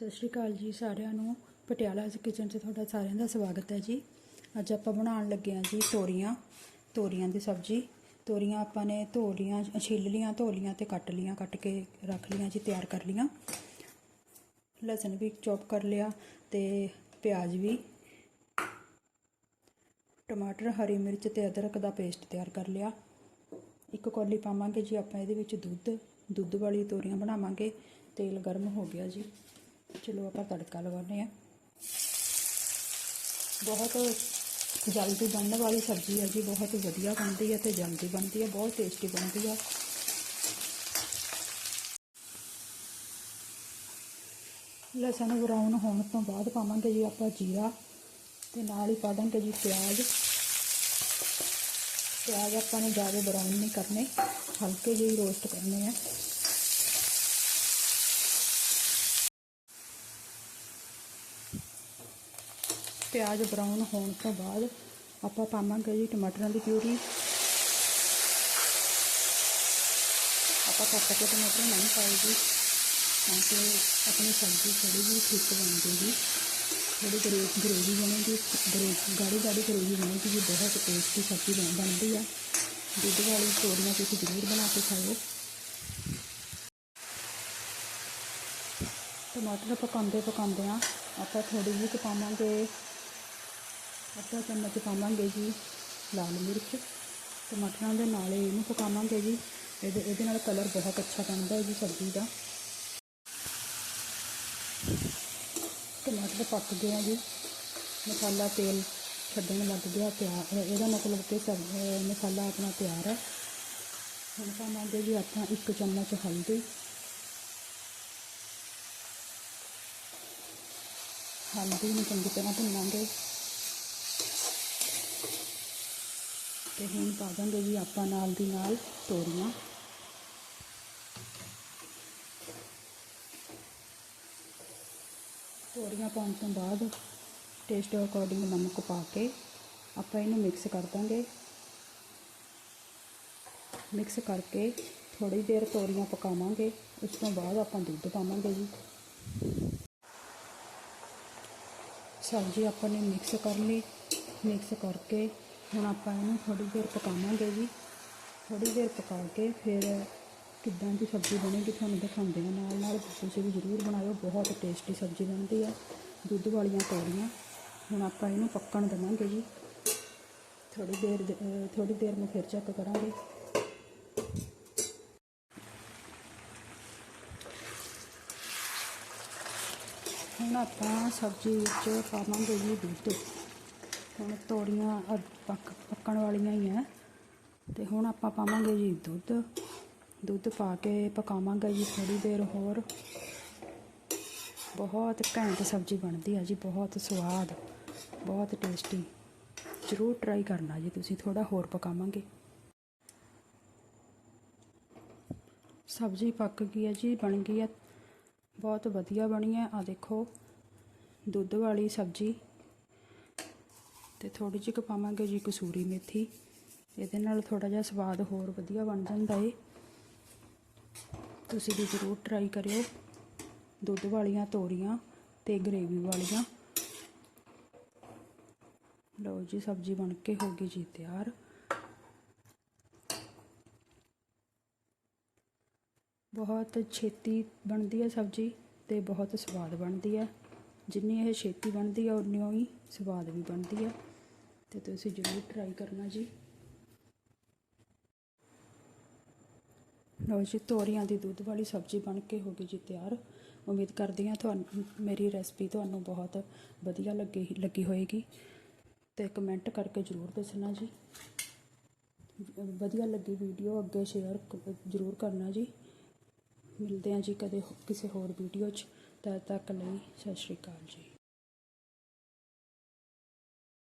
ਸਤਿ ਸ਼੍ਰੀ ਅਕਾਲ ਜੀ ਸਾਰਿਆਂ ਨੂੰ। ਪਟਿਆਲਾ ਕਿਚਨ 'ਚ ਤੁਹਾਡਾ ਸਾਰਿਆਂ ਦਾ ਸਵਾਗਤ ਹੈ ਜੀ। ਅੱਜ ਆਪਾਂ ਬਣਾਉਣ ਲੱਗੇ ਹਾਂ ਜੀ ਤੋਰੀਆਂ ਤੋਰੀਆਂ ਦੀ ਸਬਜ਼ੀ। ਤੋਰੀਆਂ ਆਪਾਂ ਨੇ ਧੋ ਲੀਆਂ ਛਿੱਲ ਲੀਆਂ ਧੋ ਲੀਆਂ ਤੇ ਕੱਟ ਲੀਆਂ ਕੱਟ ਕੇ ਰੱਖ ਲੀਆਂ ਜੀ, ਤਿਆਰ ਕਰ ਲੀਆਂ ਲਸਣ ਵੀ ਚੌਪ ਕਰ ਲਿਆ ਤੇ ਪਿਆਜ਼ ਵੀ। ਟਮਾਟਰ, ਹਰੀ ਮਿਰਚ ਤੇ ਅਦਰਕ ਦਾ ਪੇਸਟ ਤਿਆਰ ਕਰ ਲਿਆ। ਇੱਕ ਕੌਲੀ ਪਾਵਾਂਗੇ ਜੀ ਆਪਾਂ ਇਹਦੇ ਵਿੱਚ ਦੁੱਧ। ਦੁੱਧ ਵਾਲੀ ਤੋਰੀਆਂ ਬਣਾਵਾਂਗੇ। ਤੇਲ ਗਰਮ ਹੋ ਗਿਆ ਜੀ। ਚਲੋ ਆਪਾਂ ਤੜਕਾ ਲਗਾਉਂਦੇ ਆ ਬਹੁਤ ਜਲਦੀ ਬਣਨ ਵਾਲੀ ਸਬਜ਼ੀ ਹੈ ਜੀ, ਬਹੁਤ ਵਧੀਆ ਬਣਦੀ ਹੈ ਤੇ ਜਲਦੀ ਬਣਦੀ ਹੈ, ਬਹੁਤ ਟੇਸਟੀ ਬਣਦੀ ਹੈ। ਲਸਣ ਬਰਾਊਨ ਹੋਣ ਤੋਂ ਬਾਅਦ ਪਾਵਾਂਗੇ ਜੀ ਆਪਾਂ ਜੀਰਾ ਤੇ ਨਾਲ ਹੀ ਪਾ ਦਾਂਗੇ ਜੀ ਪਿਆਜ਼। ਪਿਆਜ਼ ਆਪਾਂ ਨੇ ਜ਼ਿਆਦਾ ਬਰਾਊਨ ਨਹੀਂ ਕਰਨੇ, ਹਲਕੇ ਜਿਹੇ ਰੋਸਟ ਕਰਨੇ ਆ। ਪਿਆਜ਼ ਬਰਾਊਨ ਹੋਣ ਤੋਂ ਬਾਅਦ ਆਪਾਂ ਪਾਵਾਂਗੇ ਜੀ ਟਮਾਟਰਾਂ ਦੀ ਪਿਊਰੀ। ਆਪਾਂ ਕੱਟ ਕੇ ਟਮਾਟਰ ਨਹੀਂ ਪਾਏ ਜੀ ਤਾਂ ਕਿ ਆਪਣੀ ਸਬਜ਼ੀ ਥੋੜੀ ਜਿਹੀ ਠੀਕ ਬਣ ਜਾਏਗੀ। ਥੋੜੀ ਗਰੇ ਗਰੇਵੀ ਬਣੇਗੀ ਗਰੇ ਗਾੜੀ ਗਾੜੀ ਗਰੇਵੀ ਬਣੇਗੀ ਜੀ, ਬਹੁਤ ਟੇਸਟੀ ਸਬਜ਼ੀ ਬਣ ਬਣਦੀ ਆ। ਦੁੱਧ ਵਾਲੀ ਤੋਰੀਆਂ ਤੁਸੀਂ ਜ਼ਰੂਰ ਬਣਾ ਕੇ ਖਾਓ ਟਮਾਟਰ ਪਕਾਉਂਦੇ ਪਕਾਉਂਦੇ ਆ। ਆਪਾਂ ਥੋੜੀ ਜਿਹੀ ਪਾਵਾਂਗੇ ਅੱਧਾ ਚਮਚ ਪਾਵਾਂਗੇ ਜੀ ਲਾਲ ਮਿਰਚ, ਟਮਾਟਰਾਂ ਦੇ ਨਾਲ ਇਹਨੂੰ ਪਕਾਵਾਂਗੇ ਜੀ। ਇਹਦੇ ਇਹਦੇ ਨਾਲ ਕਲਰ ਬਹੁਤ ਅੱਛਾ ਬਣਦਾ ਹੈ ਜੀ ਸਬਜ਼ੀ ਦਾ। ਟਮਾਟਰ ਪੱਕ ਗਏ ਆ ਜੀ। ਮਸਾਲਾ ਤੇਲ ਛੱਡਣ ਲੱਗ ਗਿਆ, ਤਿਆਰ ਇਹਦਾ ਮਤਲਬ ਕਿ ਸਬ ਮਸਾਲਾ ਆਪਣਾ ਤਿਆਰ ਹੈ। ਹੁਣ ਪਾਵਾਂਗੇ ਜੀ ਆਪਾਂ ਇੱਕ ਚਮਚ ਹਲਦੀ। ਹਲਦੀ ਨੂੰ ਚੰਗੀ ਤਰ੍ਹਾਂ ਭੁੰਨਾਂਗੇ। ਤੇ ਹੁਣ ਪਾ ਦਾਂਗੇ ਜੀ ਆਪਾਂ ਨਾਲ ਦੀ ਨਾਲ ਤੋਰੀਆਂ। ਤੋਰੀਆਂ ਪਾਉਣ ਤੋਂ ਬਾਅਦ ਟੇਸਟ ਅਕੋਰਡਿੰਗ ਨਮਕ ਪਾ ਕੇ ਆਪਾਂ ਇਹਨੂੰ ਮਿਕਸ ਕਰ ਦਾਂਗੇ। ਮਿਕਸ ਕਰਕੇ ਥੋੜੀ ਦੇਰ ਤੋਰੀਆਂ ਪਕਾਵਾਂਗੇ, ਉਸ ਤੋਂ ਬਾਅਦ ਆਪਾਂ ਦੁੱਧ ਪਾਵਾਂਗੇ ਜੀ। ਸਬਜ਼ੀ ਆਪਾਂ ਨੇ ਮਿਕਸ ਕਰ ਲਈ। ਮਿਕਸ ਕਰਕੇ ਹੁਣ ਆਪਾਂ ਇਹਨੂੰ ਥੋੜੀ ਦੇਰ ਪਕਾਵਾਂਗੇ ਜੀ। ਥੋੜੀ ਦੇਰ ਪਕਾ ਕੇ ਫਿਰ ਕਿੱਦਾਂ ਦੀ ਸਬਜ਼ੀ ਬਣੇਗੀ ਤੁਹਾਨੂੰ ਦਿਖਾਉਂਦੇ ਹਾਂ ਨਾਲ ਨਾਲ ਤੁਸੀਂ ਵੀ ਜ਼ਰੂਰ ਬਣਾਇਓ, ਬਹੁਤ ਟੇਸਟੀ ਸਬਜ਼ੀ ਬਣਦੀ ਆ, ਦੁੱਧ ਵਾਲੀਆਂ ਤੋਰੀਆਂ ਹੁਣ ਆਪਾਂ ਇਹਨੂੰ ਪੱਕਣ ਦੇਵਾਂਗੇ ਜੀ। ਥੋੜੀ ਦੇਰ ਥੋੜੀ ਦੇਰ ਨੂੰ ਫਿਰ ਚੈੱਕ ਕਰਾਂਗੇ। ਹੁਣ ਆਪਾਂ ਸਬਜ਼ੀ ਵਿੱਚ ਪਾਵਾਂਗੇ ਜੀ ਦੁੱਧ। ਹੁਣ ਤੋਰੀਆਂ ਪੱਕ, ਪੱਕਣ ਵਾਲੀਆਂ ਹੀ ਆ। ਤੇ ਹੁਣ ਆਪਾਂ ਪਾਵਾਂਗੇ ਜੀ ਦੁੱਧ। ਦੁੱਧ ਪਾ ਕੇ ਪਕਾਵਾਂਗੇ ਜੀ ਥੋੜੀ ਦੇਰ ਹੋਰ। ਬਹੁਤ ਘੈਂਟ ਸਬਜ਼ੀ ਬਣਦੀ ਆ ਜੀ, ਬਹੁਤ ਸਵਾਦ, ਬਹੁਤ ਟੇਸਟੀ ਜ਼ਰੂਰ ਟਰਾਈ ਕਰਨਾ ਜੀ ਤੁਸੀਂ ਥੋੜਾ ਹੋਰ ਪਕਾਵਾਂਗੇ। ਸਬਜ਼ੀ ਪੱਕ ਗਈ ਹੈ ਜੀ, ਬਣ ਗਈ ਹੈ ਬਹੁਤ ਵਧੀਆ ਬਣੀ ਹੈ ਆ ਦੇਖੋ, ਦੁੱਧ ਵਾਲੀ ਸਬਜ਼ੀ। ਤੇ ਥੋੜੀ ਜਿਹੀ ਪਾਵਾਂਗੇ ਜੀ ਕਸੂਰੀ ਮੇਥੀ। ਇਹਦੇ ਨਾਲ ਥੋੜਾ ਜਿਹਾ ਸਵਾਦ ਹੋਰ ਵਧੀਆ ਬਣ ਜਾਂਦਾ ਏ। ਤੁਸੀਂ ਵੀ ਜ਼ਰੂਰ ਟਰਾਈ ਕਰਿਓ। ਦੁੱਧ ਵਾਲੀਆਂ ਤੋਰੀਆਂ ਤੇ ਗਰੇਵੀ ਵਾਲੀਆਂ। ਲਓ ਜੀ, ਸਬਜ਼ੀ ਬਣ ਕੇ ਹੋ ਗਈ ਜੀ ਤਿਆਰ। ਬਹੁਤ ਛੇਤੀ ਬਣਦੀ ਹੈ ਸਬਜ਼ੀ ਤੇ ਬਹੁਤ ਸਵਾਦ ਬਣਦੀ ਹੈ। ਜਿੰਨੀ ਇਹ ਛੇਤੀ ਬਣਦੀ ਹੈ ਉਨੀ ਹੀ ਸਵਾਦ ਵੀ ਬਣਦੀ ਹੈ। ਤੇ ਤੁਸੀਂ ਜ਼ਰੂਰ ਟਰਾਈ ਕਰਨਾ ਜੀ। ਲਓ ਜੀ, ਤੋਰੀਆਂ ਦੀ ਦੁੱਧ ਵਾਲੀ ਸਬਜ਼ੀ ਬਣ ਕੇ ਹੋ ਗਈ ਜੀ ਤਿਆਰ। ਉਮੀਦ ਕਰਦੀ ਹਾਂ ਤੁਹਾਨੂੰ, ਮੇਰੀ ਰੈਸਪੀ ਤੁਹਾਨੂੰ ਬਹੁਤ ਵਧੀਆ ਲੱਗੀ ਲੱਗੀ ਹੋਏਗੀ। ਤੇ ਕਮੈਂਟ ਕਰਕੇ ਜ਼ਰੂਰ ਦੱਸਣਾ ਜੀ। ਵਧੀਆ ਲੱਗੀ ਵੀਡੀਓ ਅੱਗੇ ਸ਼ੇਅਰ ਜ਼ਰੂਰ ਕਰਨਾ ਜੀ। ਮਿਲਦੇ ਹਾਂ ਜੀ ਕਦੇ ਕਿਸੇ ਹੋਰ ਵੀਡੀਓ 'ਚ। ਤਦ ਤੱਕ ਲਈ ਸਤਿ ਸ਼੍ਰੀ ਅਕਾਲ ਜੀ।